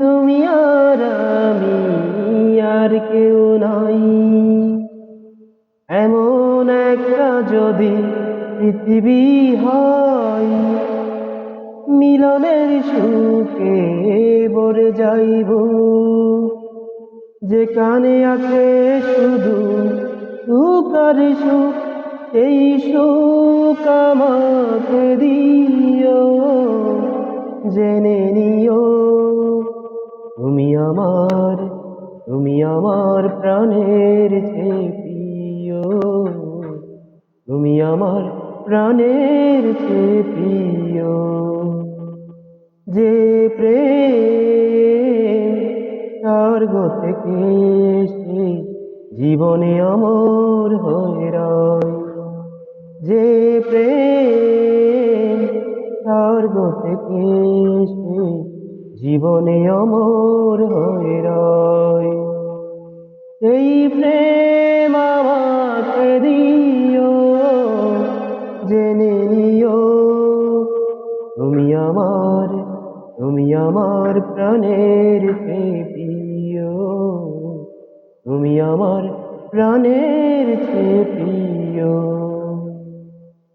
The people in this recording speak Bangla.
তুমি আর আমি আর কেউ নাই। এমন একটা যদি পৃথিবী হয়, মিলনের সুখে ভরে যাইব। যে কানে আছে শুধু সুখ আর সুখ, এই সুখ আমাকে দিও জেনে নিও। তুমি আমার তুমি আমার প্রাণের চেয়ে প্রিয়। তুমি আমার প্রাণের চেয়ে প্রিয়। যে প্রেম স্বর্গ থেকে এসে জীবনে আমর হয়ে রয়। স্বর্গ থেকে জীবনে অমর হয়ে রয়। সেই প্রেম আমাকে দিও, জেনে নিও। তুমি আমার তুমি আমার প্রাণের প্রিয় তুমি আমার প্রাণের প্রিয়